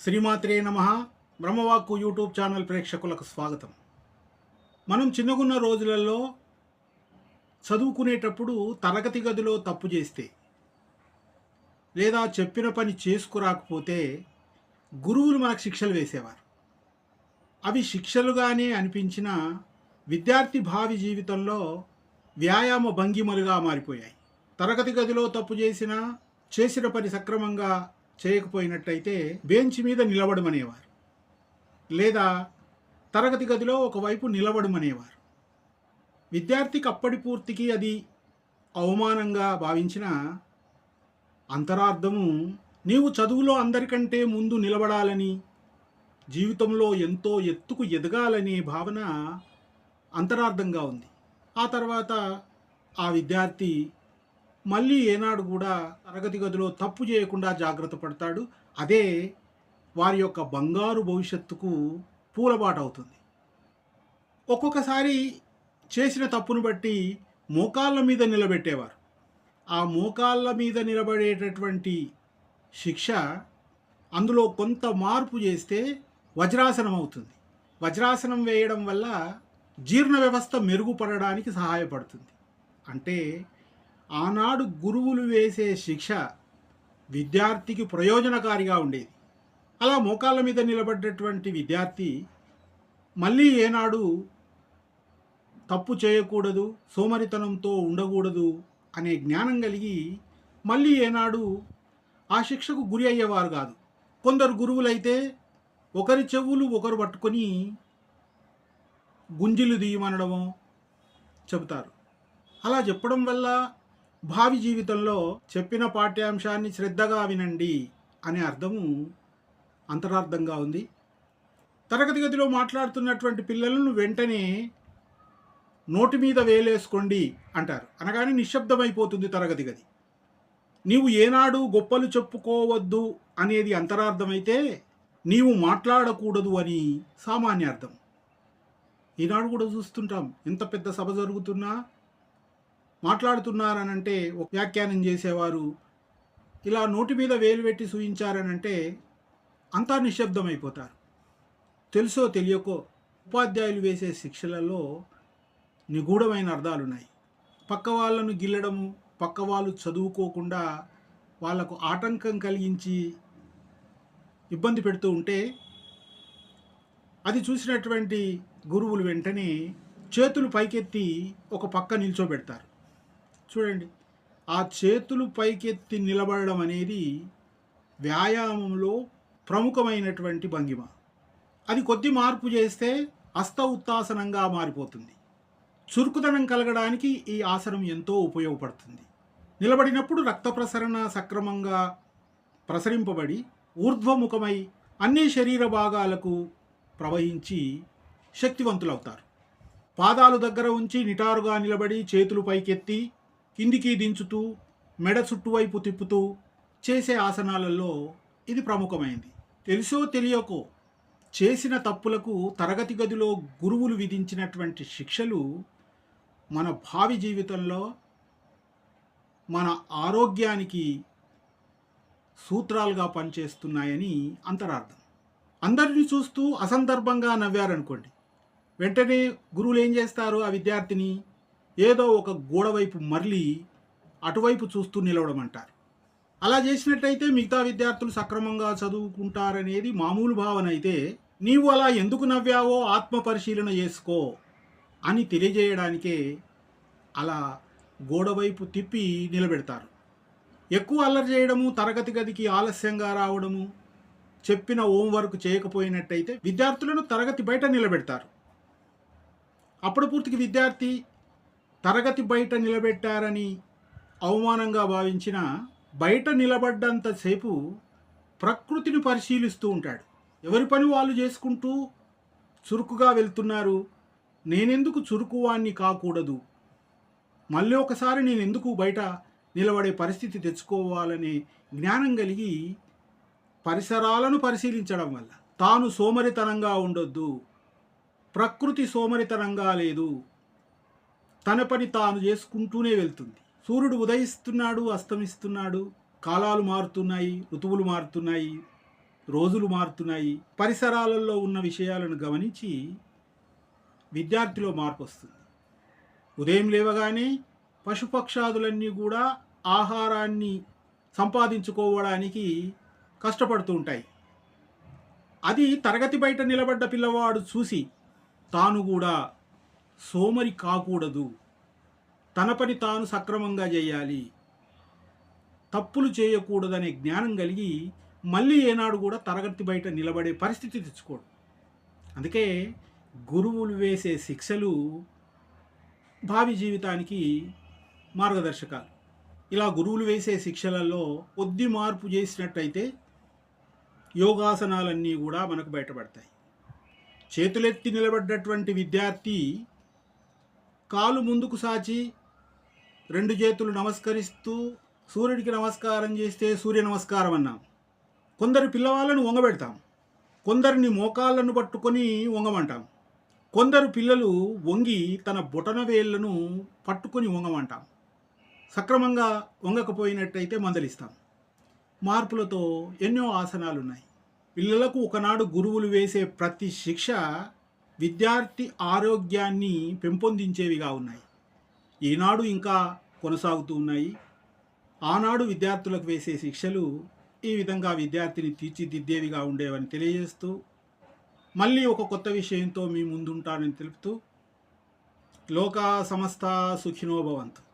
శ్రీమాత్రే నమ. బ్రహ్మవాక్కు YouTube channel ప్రేక్షకులకు స్వాగతం. మనం చిన్నగున్న రోజులలో చదువుకునేటప్పుడు తరగతి గదిలో తప్పు చేస్తే లేదా చెప్పిన పని చేసుకురాకపోతే గురువులు మనకు శిక్షలు వేసేవారు. అవి శిక్షలుగానే అనిపించిన విద్యార్థి భావి జీవితంలో వ్యాయామ భంగిమలుగా మారిపోయాయి. తరగతి గదిలో తప్పు చేసినా చేసిన పని సక్రమంగా చేయకపోయినట్టయితే బెంచ్ మీద నిలబడమనేవారు. లేదా తరగతి గదిలో ఒకవైపు నిలబడమనేవారు. విద్యార్థికి అప్పటి పూర్తికి అది అవమానంగా భావించిన అంతరార్థము నీవు చదువులో అందరికంటే ముందు నిలబడాలని జీవితంలో ఎంతో ఎత్తుకు ఎదగాలనే భావన అంతరార్థంగా ఉంది. ఆ తర్వాత ఆ విద్యార్థి మళ్ళీ ఏనాడు కూడా తరగతి గదిలో తప్పు చేయకుండా జాగ్రత్త పడతాడు. అదే వారి యొక్క బంగారు భవిష్యత్తుకు పూలబాట అవుతుంది. ఒక్కొక్కసారి చేసిన తప్పును బట్టి మోకాళ్ళ మీద నిలబెట్టేవారు. ఆ మోకాళ్ళ మీద నిలబడేటటువంటి శిక్ష అందులో కొంత మార్పు చేస్తే వజ్రాసనం అవుతుంది. వజ్రాసనం వేయడం వల్ల జీర్ణ వ్యవస్థ మెరుగుపడడానికి సహాయపడుతుంది. అంటే ఆనాడు గురువులు వేసే శిక్ష విద్యార్థికి ప్రయోజనకారిగా ఉండేది. అలా మోకాళ్ళ మీద నిలబడ్డటువంటి విద్యార్థి మళ్ళీ ఏనాడు తప్పు చేయకూడదు సోమరితనంతో ఉండకూడదు అనే జ్ఞానం కలిగి మళ్ళీ ఏనాడు ఆ శిక్షకు గురి అయ్యేవారు కాదు. కొందరు గురువులైతే ఒకరి చెవులు ఒకరు పట్టుకొని గుంజిలు తీయమనడమో చెబుతారు. అలా చెప్పడం వల్ల భావి జీవితంలో చెప్పిన పాఠ్యాంశాన్ని శ్రద్ధగా వినండి అనే అర్థము అంతరార్థంగా ఉంది. తరగతి గదిలో మాట్లాడుతున్నటువంటి పిల్లలను వెంటనే నోటి మీద వేలేసుకోండి అంటారు. అనగానే నిశ్శబ్దమైపోతుంది తరగతి గది. నీవు ఏనాడు గొప్పలు చెప్పుకోవద్దు అనేది అంతరార్థమైతే నీవు మాట్లాడకూడదు అని సామాన్య అర్థం. ఈనాడు కూడా చూస్తుంటాం. ఎంత పెద్ద సభ జరుగుతున్నా మాట్లాడుతున్నారనంటే ఒక వ్యాఖ్యానం చేసేవారు. ఇలా నోటి మీద వేలు పెట్టి సూచించారనంటే అంతా నిశ్శబ్దమైపోతారు. తెలుసో తెలియకో ఉపాధ్యాయులు వేసే శిక్షలలో నిగూఢమైన అర్థాలున్నాయి. పక్క వాళ్ళను గిల్లడము పక్క వాళ్ళు చదువుకోకుండా వాళ్ళకు ఆటంకం కలిగించి ఇబ్బంది పెడుతూ ఉంటే అది చూసినటువంటి గురువులు వెంటనే చేతులు పైకెత్తి ఒక పక్క నిల్చోబెడతారు. చూడండి. ఆ చేతులు పైకెత్తి నిలబడడం అనేది వ్యాయామంలో ప్రముఖమైనటువంటి భంగిమ. అది కొద్ది మార్పు చేస్తే అస్త ఉత్తాసనంగా మారిపోతుంది. చురుకుదనం కలగడానికి ఈ ఆసనం ఎంతో ఉపయోగపడుతుంది. నిలబడినప్పుడు రక్త ప్రసరణ సక్రమంగా ప్రసరింపబడి ఊర్ధ్వముఖమై అన్ని శరీర భాగాలకు ప్రవహించి శక్తివంతులవుతారు. పాదాలు దగ్గర ఉంచి నిటారుగా నిలబడి చేతులు పైకెత్తి కిందికి దించుతూ మెడ చుట్టువైపు తిప్పుతూ చేసే ఆసనాలలో ఇది ప్రముఖమైంది. తెలుసో తెలియకో చేసిన తప్పులకు తరగతి గదిలో గురువులు విధించినటువంటి శిక్షలు మన భావి జీవితంలో మన ఆరోగ్యానికి సూత్రాలుగా పనిచేస్తున్నాయని అంతరార్థం. అందరిని చూస్తూ అసందర్భంగా నవ్వారనుకోండి. వెంటనే గురువులు ఏం చేస్తారు ఆ విద్యార్థిని? ఏదో ఒక గోడవైపు మరలి అటువైపు చూస్తూ నిలవడమంటారు అలా చేసినట్టయితే మిగతా విద్యార్థులు సక్రమంగా చదువుకుంటారనేది మామూలు భావన అయితే నీవు అలా ఎందుకు నవ్వావో ఆత్మ పరిశీలన చేసుకో అని తెలియజేయడానికే అలా గోడవైపు తిప్పి నిలబెడతారు. ఎక్కువ అల్లరి చేయడము తరగతి గదికి ఆలస్యంగా రావడము చెప్పిన హోంవర్క్ చేయకపోయినట్టయితే విద్యార్థులను తరగతి బయట నిలబెడతారు. అప్పుడు పూర్తికి విద్యార్థి తరగతి బయట నిలబెట్టారని అవమానంగా భావించిన బయట నిలబడ్డంతసేపు ప్రకృతిని పరిశీలిస్తూ ఉంటాడు. ఎవరి పని వాళ్ళు చేసుకుంటూ చురుకుగా వెళ్తున్నారు? నేనెందుకు చురుకువాణ్ణి కాకూడదు? మళ్ళీ ఒకసారి నేను ఎందుకు బయట నిలబడే పరిస్థితి తెచ్చుకోవాలనే జ్ఞానం కలిగి పరిసరాలను పరిశీలించడం వల్ల. తాను సోమరితనంగా ఉండొద్దు. ప్రకృతి సోమరితనంగా లేదు. తన పని తాను చేసుకుంటూనే వెళ్తుంది. సూర్యుడు ఉదయిస్తున్నాడు అస్తమిస్తున్నాడు. కాలాలు మారుతున్నాయి ఋతువులు మారుతున్నాయి రోజులు మారుతున్నాయి. పరిసరాలలో ఉన్న విషయాలను గమనించి విద్యార్థిలో మార్పు వస్తుంది. ఉదయం లేవగానే పశుపక్షాదులన్నీ కూడా ఆహారాన్ని సంపాదించుకోవడానికి కష్టపడుతూ ఉంటాయి. అది తరగతి బయట నిలబడ్డ పిల్లవాడు చూసి తాను కూడా సోమరి కాకూడదు. తన పని తాను సక్రమంగా చేయాలి. తప్పులు చేయకూడదనే జ్ఞానం కలిగి మళ్ళీ ఏనాడు కూడా తరగతి బయట నిలబడే పరిస్థితి తెచ్చుకోడు. అందుకే గురువులు వేసే శిక్షలు భావి జీవితానికి మార్గదర్శకాలు. ఇలా గురువులు వేసే శిక్షలలో కొద్ది మార్పు చేసినట్టయితే యోగాసనాలన్నీ కూడా మనకు బయటపడతాయి. చేతులెత్తి నిలబడ్డటువంటి విద్యార్థి కాలు ముందుకు సాచి రెండు చేతులు నమస్కరిస్తూ సూర్యుడికి నమస్కారం చేస్తే సూర్య నమస్కారం అన్నాం. కొందరు పిల్లవాళ్ళను వంగబెడతాం. కొందరిని మోకాళ్ళను పట్టుకొని వంగమంటాం. కొందరు పిల్లలు వంగి తన బొటన వేళ్ళను పట్టుకొని వంగమంటాం. సక్రమంగా వంగకపోయినట్టయితే మందలిస్తాం. మార్పులతో ఎన్నో ఆసనాలు ఉన్నాయి పిల్లలకు ఒకనాడు గురువులు వేసే ప్రతి శిక్ష విద్యార్థి ఆరోగ్యాన్ని పెంపొందించేవిగా ఉన్నాయి. ఈనాడు ఇంకా కొనసాగుతూ ఉన్నాయి. ఆనాడు విద్యార్థులకు వేసే శిక్షలు ఈ విధంగా విద్యార్థిని తీర్చిదిద్దేవిగా ఉండేవని తెలియజేస్తూ మళ్ళీ ఒక కొత్త విషయంతో మీ ముందుంటానని తెలుపుతూ లోకా సమస్త సుఖినోభవంతు